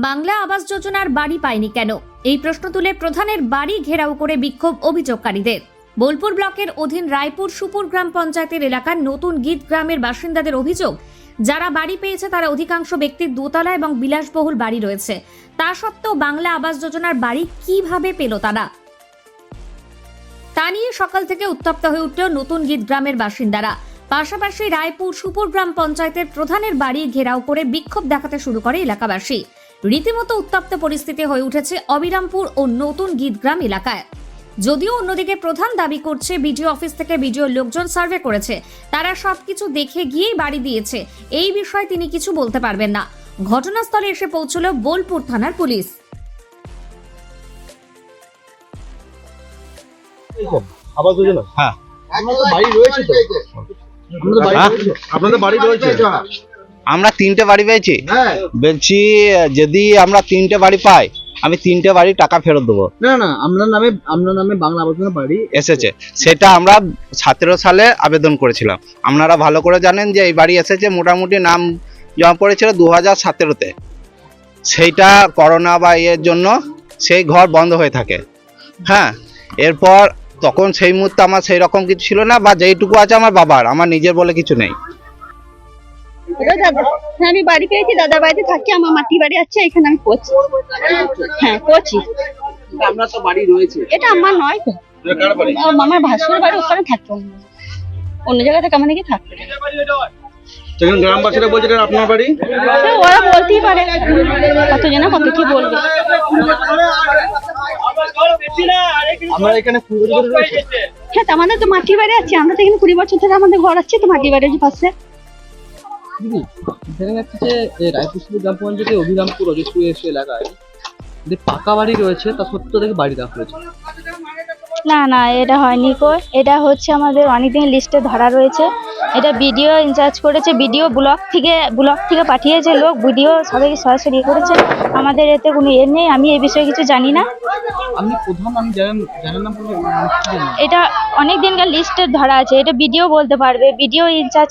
বাংলা আবাস যোজনার বাড়ি পায়নি কেন? এই প্রশ্ন তুলে প্রধানের বাড়ি ঘেরাও করে বিক্ষোভ অভিযোগকারীদের। বোলপুর ব্লকের অধীন রায়পুর সুপুর গ্রাম পঞ্চায়েতের এলাকার নতুন গীত গ্রামের বাসিন্দাদের অভিযোগ, যারা বাড়ি পেয়েছে তারা অধিকাংশ ব্যক্তির দোতলা এবং বিলাসবহুল বাড়ি রয়েছে। তা সত্ত্বেও বাংলা আবাস যোজনার বাড়ি কীভাবে পেল তারা? তা নিয়ে সকাল থেকে উত্তপ্ত হয়ে উঠল নতুন গীত গ্রামের বাসিন্দারা। পাশাপাশি রায়পুর সুপুর গ্রাম পঞ্চায়েতের প্রধানের বাড়ি ঘেরাও করে বিক্ষোভ দেখাতে শুরু করে এলাকাবাসী। রীতিমতো উত্তপ্ত পরিস্থিতি হয়ে উঠেছে অবিরামপুর ও নতুন গীতগ্রাম এলাকায়। যদিও অন্যদিকে প্রধান দাবি করছে বিডিও অফিস থেকে বিডিও লোকজন সার্ভে করেছে। তারা সবকিছু দেখে গিয়েই বাড়ি দিয়েছে। এই বিষয়ে তিনি কিছু বলতে পারবেন না। ঘটনাস্থলে এসে পৌঁছল বোলপুর থানার পুলিশ। আবাস যোজনা? হ্যাঁ। আপনাদের বাড়ি রয়েছে তো। আপনাদের বাড়ি। রয়েছে? আপনাদের বাড়ি রয়েছে। আমরা তিনটে বাড়ি পেয়েছি? হ্যাঁ। বলছি যদি আমরা তিনটে বাড়ি পাই আমি তিনটে বাড়ি টাকা ফেরত দেবো। না না আপনার নামে আপনার নামে বাংলা আবাস যোজনা বাড়ি এসেছে। সেটা আমরা সতেরো সালে আবেদন করেছিলাম। আপনারা ভালো করে জানেন যে এই বাড়ি এসেছে মোটামুটি নাম জমা পড়েছিল দু হাজার সতেরোতে। সেইটা করোনা বা ইয়ের জন্য সেই ঘর বন্ধ হয়ে থাকে। হ্যাঁ এরপর তখন সেই মুহূর্তে আমার সেই রকম কিছু ছিল না বা যেইটুকু আছে আমার বাবার আমার নিজের বলে কিছু নেই। হ্যাঁ আমি বাড়ি পেয়েছি দাদার বাড়িতে থাকি আমার মাটি বাড়ি আছে এখানে আমি করছি হ্যাঁ করছি আপনার তো বাড়ি রয়েছে। এটা আমার নয় তো। কার বাড়ি? আমার- আমার ভাসুর বাড়ি ওখানে থাকতো অন্য জায়গা থেকে আমার নাকি থাকতো সেখানে গ্রামবাসীরা বলছে এটা আপনার বাড়ি? ওরা বলতেই পারে। কত জানা কত কি বলবে। আমরা এখানে হ্যাঁ তো আমাদের তো মাটি বাড়ি আছে। আমরা তো এখানে কুড়ি বছর ধরে আমাদের ঘর আছে তো মাটি বাড়ির পাশে। দেখা যাচ্ছে যে রায়পুর গ্রাম অভিরামপুর এসে এলাকায় যে পাকা বাড়ি রয়েছে তা সত্ত্বেও দেখে বাড়ি রাখা হয়েছে। না না এটা হয়নি কো। এটা হচ্ছে আমাদের অনেকদিন লিস্টে ধরা রয়েছে। এটা ভিডিও ইনচার্জ করেছে ভিডিও ব্লক থেকে ব্লক থেকে পাঠিয়েছে লোক ভিডিও সবাইকে সরাসরি ইয়ে করেছে। আমাদের এতে কোনো এর নেই আমি এই বিষয়ে কিছু জানি না। আপনি প্রধান আমি জানেন না এটা অনেক দিনকার লিস্টে ধরা আছে। এটা ভিডিও বলতে পারবে। ভিডিও ইনচার্জ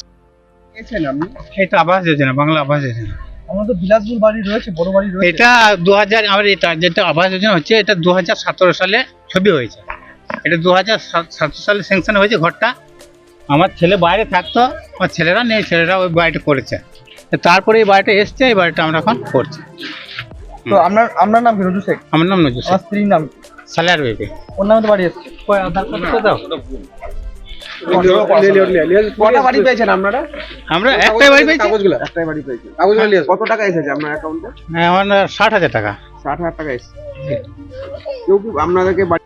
পেয়েছেন আপনি এটা আবাস যোজনা বাংলা আবাস যোজনা আমাদের বিলাসপুর বাড়ি রয়েছে বড় বাড়ি রয়েছে। এটা দু হাজার আমার এটা যেটা আবাস যোজনা হচ্ছে এটা দু হাজার সতেরো সালে ছবি হয়েছে। এটা দু হাজার সতেরো সালে স্যাংশন হয়েছে ঘরটা। আমার ছেলে বাইরে থাকতো আমার ছেলেরা নেই ছেলেরা ওই বাড়িটা করেছে। তারপরে এই বাড়িটা এসছে এই বাড়িটা আমরা এখন করছি। তো আপনার আপনার নাম কি রজু শেখ? আমার নাম নজর আমার স্ত্রীর নাম? সালার বেবি। ওর নামে তো বাড়ি এসছে। আধার কার্ড দাও? কটা বাড়ি পেয়েছেন আপনারা? আমরা একটাই বাড়ি পেয়েছি। কাগজগুলো একটাই বাড়ি পেয়েছেন কাগজগুলো নিয়ে কত টাকা এসেছে আপনার অ্যাকাউন্টে হ্যাঁ, আমার ষাট হাজার টাকা। ষাট হাজার টাকা এসেছে। কেউ কি আপনাদেরকে বাড়ি